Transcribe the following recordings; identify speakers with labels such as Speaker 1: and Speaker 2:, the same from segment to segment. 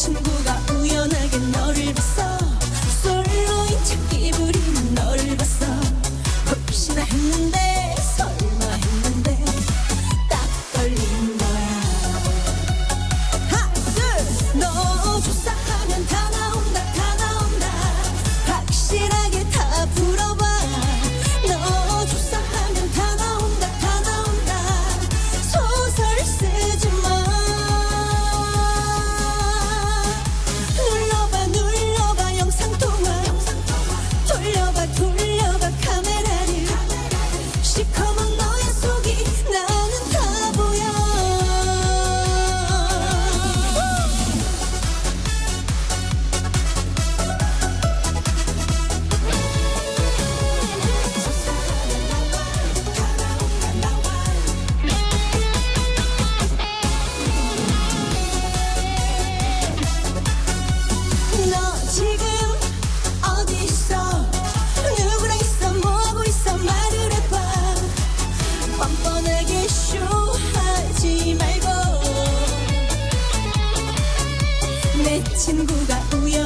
Speaker 1: She 내 친구가 우연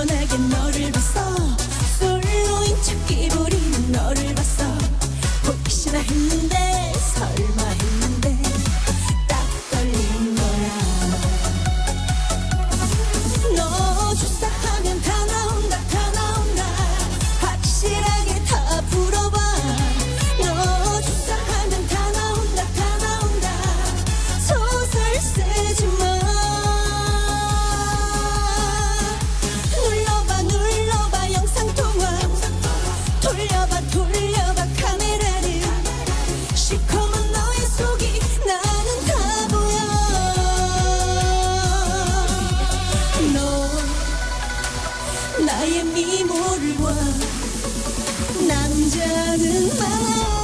Speaker 1: 나의 미모를 봐 남자는 말